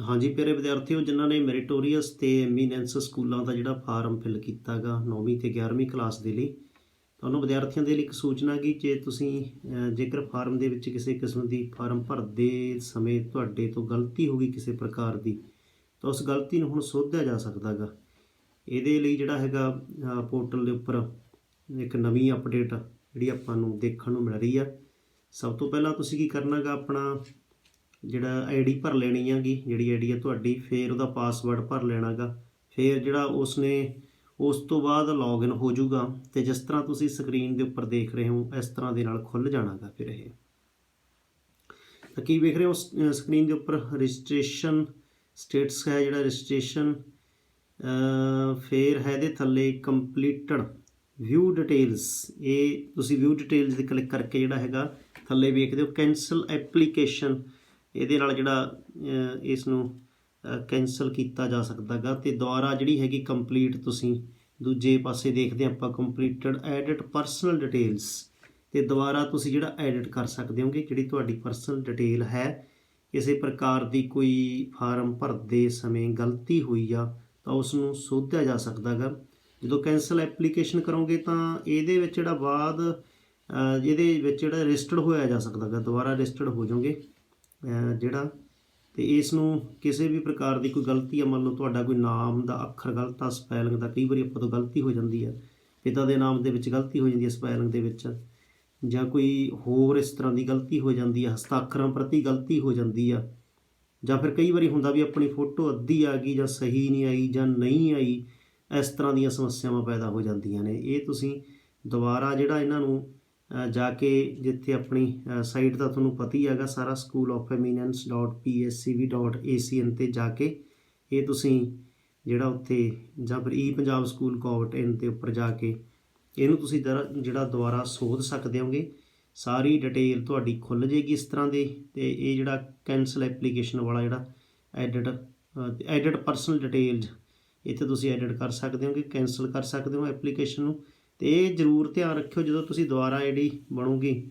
ਹਾਂਜੀ, ਪਿਆਰੇ ਵਿਦਿਆਰਥੀਓ, ਜਿਨ੍ਹਾਂ ਨੇ ਮੈਰੀਟੋਰੀਅਸ ਤੇ ਐਮੀਨੈਂਸ ਸਕੂਲਾਂ ਦਾ ਜਿਹੜਾ ਫਾਰਮ ਫਿਲ ਕੀਤਾਗਾ 9ਵੀਂ ਤੇ 11ਵੀਂ ਕਲਾਸ ਦੇ ਲਈ, ਤੁਹਾਨੂੰ ਵਿਦਿਆਰਥੀਆਂ ਦੇ ਲਈ ਇੱਕ ਸੂਚਨਾ ਕਿ ਜੇ ਤੁਸੀਂ ਜੇਕਰ ਫਾਰਮ ਦੇ ਵਿੱਚ ਕਿਸੇ ਕਿਸਮ ਦੀ ਫਾਰਮ ਭਰਦੇ ਸਮੇਂ ਤੁਹਾਡੇ ਤੋਂ ਗਲਤੀ ਹੋ ਗਈ ਕਿਸੇ ਪ੍ਰਕਾਰ ਦੀ, ਤਾਂ ਉਸ ਗਲਤੀ ਨੂੰ ਹੁਣ ਸੋਧਿਆ ਜਾ ਸਕਦਾਗਾ। ਇਹਦੇ ਲਈ ਜਿਹੜਾ ਹੈਗਾ ਪੋਰਟਲ ਦੇ ਉੱਪਰ ਇੱਕ ਨਵੀਂ ਅਪਡੇਟ ਜਿਹੜੀ ਆਪਾਂ ਨੂੰ ਦੇਖਣ ਨੂੰ ਮਿਲ ਰਹੀ ਆ। ਸਭ ਤੋਂ ਪਹਿਲਾਂ ਤੁਸੀਂ ਕੀ ਕਰਨਾਗਾ, ਆਪਣਾ ਜਿਹੜਾ ਆਈਡੀ ਭਰ ਲੈਣੀ ਹੈਗੀ, ਜਿਹੜੀ ਆਈਡੀ ਹੈ ਤੁਹਾਡੀ, ਫਿਰ ਉਹਦਾ ਪਾਸਵਰਡ ਭਰ ਲੈਣਾਗਾ। ਫਿਰ ਜਿਹੜਾ ਉਸਨੇ, ਉਸ ਤੋਂ ਬਾਅਦ ਲੌਗਇਨ ਹੋ ਜਾਊਗਾ ਤੇ ਜਿਸ ਤਰ੍ਹਾਂ ਤੁਸੀਂ ਸਕਰੀਨ ਦੇ ਉੱਪਰ ਦੇਖ ਰਹੇ ਹੋ, ਇਸ ਤਰ੍ਹਾਂ ਦੇ ਨਾਲ ਖੁੱਲ ਜਾਣਾਗਾ ਫਿਰ ਇਹ। ਤਾਂ ਕੀ ਵੇਖ ਰਹੇ ਹੋ ਸਕਰੀਨ ਦੇ ਉੱਪਰ ਰਜਿਸਟ੍ਰੇਸ਼ਨ ਸਟੇਟਸ ਹੈ ਜਿਹੜਾ ਰਜਿਸਟ੍ਰੇਸ਼ਨ ਫਿਰ ਹੈ ਦੇ ਥੱਲੇ ਕੰਪਲੀਟਡ ਵਿਊ ਡਿਟੇਲਸ ਇਹ ਤੁਸੀਂ ਵਿਊ ਡਿਟੇਲਸ ਤੇ ਕਲਿੱਕ ਕਰਕੇ ਜਿਹੜਾ ਹੈਗਾ, ਥੱਲੇ ਵੇਖਦੇ ਹੋ ਕੈਂਸਲ ਐਪਲੀਕੇਸ਼ਨ ਇਹਦੇ ਨਾਲ ਜਿਹੜਾ ਇਸ ਨੂੰ ਕੈਂਸਲ ਕੀਤਾ ਜਾ ਸਕਦਾਗਾ। ਤੇ ਦੁਬਾਰਾ ਜਿਹੜੀ ਹੈਗੀ ਕੰਪਲੀਟ ਤੁਸੀਂ ਦੂਜੇ ਪਾਸੇ ਦੇਖਦੇ ਹਾਂ ਆਪਾਂ ਕੰਪਲੀਟਡ ਐਡਿਟ ਪਰਸਨਲ ਡਿਟੇਲਸ ਤੇ ਦੁਬਾਰਾ ਤੁਸੀਂ ਜਿਹੜਾ ਐਡਿਟ ਕਰ ਸਕਦੇ ਹੋਗੇ, ਜਿਹੜੀ ਤੁਹਾਡੀ ਪਰਸਨਲ ਡਿਟੇਲ ਹੈ, ਕਿਸੇ ਪ੍ਰਕਾਰ ਦੀ ਕੋਈ ਫਾਰਮ ਭਰਦੇ ਸਮੇਂ ਗਲਤੀ ਹੋਈ ਆ, ਤਾਂ ਉਸ ਨੂੰ ਸੋਧਿਆ ਜਾ ਸਕਦਾਗਾ। ਜਦੋਂ ਕੈਂਸਲ ਐਪਲੀਕੇਸ਼ਨ ਕਰੋਗੇ ਤਾਂ ਇਹਦੇ ਵਿੱਚ ਜਿਹੜਾ ਬਾਅਦ ਇਹਦੇ ਵਿੱਚ ਜਿਹੜਾ ਰਜਿਸਟਰਡ ਹੋਇਆ ਜਾ ਸਕਦਾਗਾ। ਦੁਬਾਰਾ ਰਜਿਸਟਰਡ ਹੋ ਜਾਓਗੇ। ਜਿਹੜਾ ਤੇ ਇਸ ਨੂੰ ਕਿਸੇ ਵੀ ਪ੍ਰਕਾਰ ਦੀ ਕੋਈ ਗਲਤੀ ਆ, ਮੰਨ ਲਓ ਤੁਹਾਡਾ ਕੋਈ ਨਾਮ ਦਾ ਅੱਖਰ ਗਲਤ ਆ ਸਪੈਲਿੰਗ ਦਾ, ਕਈ ਵਾਰੀ ਆਪਾਂ ਤੋਂ ਗਲਤੀ ਹੋ ਜਾਂਦੀ ਆ, ਪਿਤਾ ਦੇ ਨਾਮ ਦੇ ਵਿੱਚ ਗਲਤੀ ਹੋ ਜਾਂਦੀ ਹੈ ਸਪੈਲਿੰਗ ਦੇ ਵਿੱਚ, ਜਾਂ ਕੋਈ ਹੋਰ ਇਸ ਤਰ੍ਹਾਂ ਦੀ ਗਲਤੀ ਹੋ ਜਾਂਦੀ ਆ, ਹਸਤਾਖਰਾਂ ਪ੍ਰਤੀ ਗਲਤੀ ਹੋ ਜਾਂਦੀ ਆ, ਜਾਂ ਫਿਰ ਕਈ ਵਾਰੀ ਹੁੰਦਾ ਵੀ ਆਪਣੀ ਫੋਟੋ ਅੱਧੀ ਆ ਗਈ ਜਾਂ ਸਹੀ ਨਹੀਂ ਆਈ ਜਾਂ ਨਹੀਂ ਆਈ, ਇਸ ਤਰ੍ਹਾਂ ਦੀਆਂ ਸਮੱਸਿਆਵਾਂ ਪੈਦਾ ਹੋ ਜਾਂਦੀਆਂ ਨੇ। ਇਹ ਤੁਸੀਂ ਦੁਬਾਰਾ ਜਿਹੜਾ ਇਹਨਾਂ ਨੂੰ ਜਾ ਕੇ ਜਿੱਥੇ ਆਪਣੀ ਸਾਈਟ ਦਾ ਤੁਹਾਨੂੰ ਪਤਾ ਹੀ ਹੈਗਾ ਸਾਰਾ ਸਕੂਲ ਆਫ eminence.pscv.acn ਤੇ ਜਾ ਕੇ ਇਹ ਤੁਸੀਂ ਜਿਹੜਾ ਉੱਥੇ ਜਾਂ ਫਿਰ ਈ ਪੰਜਾਬ ਸਕੂਲ ਕੋਵਟ ਇਨ ਦੇ ਉੱਪਰ ਜਾ ਕੇ ਇਹਨੂੰ ਤੁਸੀਂ ਦਰ- ਜਿਹੜਾ ਦੁਬਾਰਾ ਸੋਧ ਸਕਦੇ ਹੋਗੇ। ਸਾਰੀ ਡਿਟੇਲ ਤੁਹਾਡੀ ਖੁੱਲ ਜੇਗੀ ਇਸ ਤਰ੍ਹਾਂ ਦੇ ਤੇ ਇਹ ਜਿਹੜਾ ਕੈਂਸਲ ਐਪਲੀਕੇਸ਼ਨ ਵਾਲਾ ਜਿਹੜਾ ਐਡਿਟ ਐਡਿਟ ਪਰਸਨਲ ਡਿਟੇਲਸ ਇੱਥੇ ਤੁਸੀਂ ਐਡਿਟ ਕਰ ਸਕਦੇ ਹੋਗੇ ਕੈਂਸਲ ਕਰ ਸਕਦੇ ਹੋ ਐਪਲੀਕੇਸ਼ਨ ਨੂੰ। ਤੇ ਇਹ ਜ਼ਰੂਰ ਧਿਆਨ ਰੱਖਿਓ ਜਦੋਂ ਤੁਸੀਂ ਦੁਬਾਰਾ ਆਈਡੀ ਬਣੂਗੀ।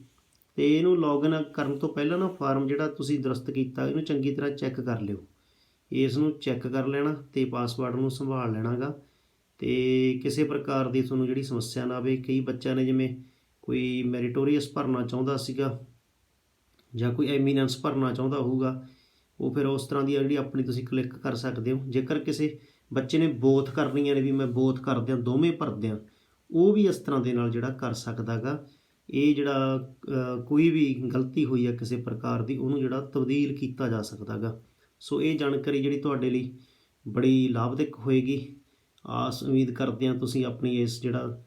ਤੇ ਇਹਨੂੰ ਲੌਗਇਨ ਕਰਨ ਤੋਂ ਪਹਿਲਾਂ ਨਾ ਫਾਰਮ ਜਿਹੜਾ ਤੁਸੀਂ ਦਰਸਤ ਕੀਤਾ, ਇਹਨੂੰ ਚੰਗੀ ਤਰ੍ਹਾਂ ਚੈੱਕ ਕਰ ਲਿਓ। ਇਸ ਨੂੰ ਚੈੱਕ ਕਰ ਲੈਣਾ ਤੇ ਪਾਸਵਰਡ ਨੂੰ ਸੰਭਾਲ ਲੈਣਾਗਾ। ਤੇ ਕਿਸੇ ਪ੍ਰਕਾਰ ਦੀ ਤੁਹਾਨੂੰ ਜਿਹੜੀ ਸਮੱਸਿਆ ਨਾ ਆਵੇ, ਕਈ ਬੱਚਿਆਂ ਨੇ ਜਿਵੇਂ ਕੋਈ ਮੈਰੀਟੋਰੀਅਸ ਭਰਨਾ ਚਾਹੁੰਦਾ ਸੀਗਾ ਜਾਂ ਕੋਈ ਐਮੀਨੈਂਸ ਭਰਨਾ ਚਾਹੁੰਦਾ ਹੋਊਗਾ, ਉਹ ਫਿਰ ਉਸ ਤਰ੍ਹਾਂ ਦੀ ਜਿਹੜੀ ਆਪਣੀ ਤੁਸੀਂ ਕਲਿੱਕ ਕਰ ਸਕਦੇ ਹੋ। ਜੇਕਰ ਕਿਸੇ ਬੱਚੇ ਨੇ ਬੋਥ ਕਰਨੀਆਂ ਨੇ ਵੀ ਮੈਂ ਬੋਥ ਕਰਦਿਆਂ ਦੋਵੇਂ ਭਰਦਿਆਂ ਉਹ ਵੀ ਇਸ ਤਰ੍ਹਾਂ ਦੇ ਨਾਲ ਜਿਹੜਾ ਕਰ ਸਕਦਾਗਾ ਇਹ ਜਿਹੜਾ ਕੋਈ ਵੀ ਗਲਤੀ ਹੋਈ ਹੈ ਕਿਸੇ ਪ੍ਰਕਾਰ ਦੀ, ਉਹਨੂੰ ਜਿਹੜਾ ਤਬਦੀਲ ਕੀਤਾ ਜਾ ਸਕਦਾਗਾ ਸੋ ਇਹ ਜਾਣਕਾਰੀ ਜਿਹੜੀ ਤੁਹਾਡੇ ਲਈ ਬੜੀ ਲਾਭਦਾਇਕ ਹੋਏਗੀ। ਆਸ, ਉਮੀਦ ਕਰਦੇ ਹਾਂ ਤੁਸੀਂ ਆਪਣੀ ਇਸ ਜਿਹੜਾ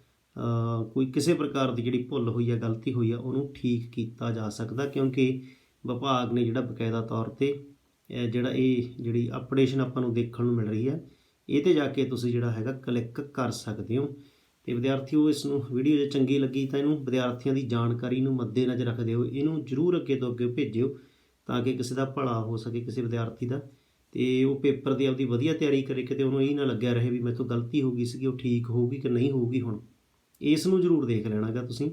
ਕੋਈ ਕਿਸੇ ਪ੍ਰਕਾਰ ਦੀ ਜਿਹੜੀ ਭੁੱਲ ਹੋਈ ਹੈ ਗਲਤੀ ਹੋਈ ਹੈ ਉਹਨੂੰ ਠੀਕ ਕੀਤਾ ਜਾ ਸਕਦਾ। ਕਿਉਂਕਿ ਵਿਭਾਗ ਨੇ ਜਿਹੜਾ ਬਕਾਇਦਾ ਤੌਰ ਤੇ ਜਿਹੜਾ ਇਹ ਜਿਹੜੀ ਅਪਡੇਸ਼ਨ ਆਪਾਂ ਨੂੰ ਦੇਖਣ ਨੂੰ ਮਿਲ ਰਹੀ ਹੈ ਇਹ ਤੇ ਜਾ ਕੇ ਤੁਸੀਂ ਜਿਹੜਾ ਹੈਗਾ ਕਲਿੱਕ ਕਰ ਸਕਦੇ ਹੋ। ਤੇ ਵਿਦਿਆਰਥੀਓ ਇਸ ਨੂੰ ਵੀਡੀਓ ਜੇ ਚੰਗੀ ਲੱਗੀ ਤਾਂ ਇਹਨੂੰ ਵਿਦਿਆਰਥੀਆਂ ਦੀ ਜਾਣਕਾਰੀ ਨੂੰ ਮੱਦੇਨਜ਼ਰ ਰੱਖਦੇ ਹੋ ਇਹਨੂੰ ਜਰੂਰ ਅੱਗੇ ਤੋਂ ਅੱਗੇ ਭੇਜਿਓ ਤਾਂ ਕਿ ਕਿਸੇ ਦਾ ਭਲਾ ਹੋ ਸਕੇ ਕਿਸੇ ਵਿਦਿਆਰਥੀ ਦਾ। ਤੇ ਉਹ ਪੇਪਰ ਦੀ ਆਪਦੀ ਵਧੀਆ ਤਿਆਰੀ ਕਰੇ ਕਿਤੇ ਉਹਨੂੰ ਇਹ ਨਾ ਲੱਗਿਆ ਰਹੇ ਵੀ ਮੇਰੇ ਤੋਂ ਗਲਤੀ ਹੋ ਗਈ ਸੀਗੀ, ਉਹ ਠੀਕ ਹੋਊਗੀ ਕਿ ਨਹੀਂ ਹੋਊਗੀ ਹੁਣ। ਇਸ ਨੂੰ ਜਰੂਰ ਦੇਖ ਲੈਣਾਗਾ ਤੁਸੀਂ।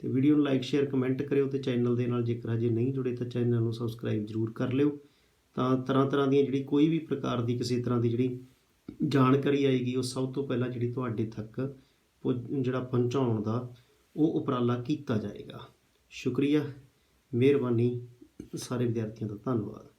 ਤੇ ਵੀਡੀਓ ਨੂੰ ਲਾਈਕ ਸ਼ੇਅਰ ਕਮੈਂਟ ਕਰਿਓ ਤੇ ਚੈਨਲ ਦੇ ਨਾਲ ਜੇਕਰ ਹਜੇ ਨਹੀਂ ਜੁੜੇ ਤਾਂ ਚੈਨਲ ਨੂੰ ਸਬਸਕ੍ਰਾਈਬ ਜਰੂਰ ਕਰ ਲਿਓ। ਤਾਂ ਤਰ੍ਹਾਂ ਤਰ੍ਹਾਂ ਦੀਆਂ ਜਿਹੜੀ ਕੋਈ ਵੀ ਪ੍ਰਕਾਰ ਦੀ ਕਿਸੇ ਤਰ੍ਹਾਂ ਦੀ ਜਿਹੜੀ ਜਾਣਕਾਰੀ ਆਏਗੀ, ਉਹ ਸਭ ਤੋਂ ਪਹਿਲਾਂ ਜਿਹੜੀ ਤੁਹਾਡੇ ਤੱਕ ਜਿਹੜਾ ਪਹੁੰਚਾਉਣ ਦਾ ਉਹ ਉਪਰਾਲਾ ਕੀਤਾ ਜਾਏਗਾ। ਸ਼ੁਕਰੀਆ ਮਿਹਰਬਾਨੀ ਸਾਰੇ ਵਿਦਿਆਰਥੀਆਂ ਦਾ ਧੰਨਵਾਦ।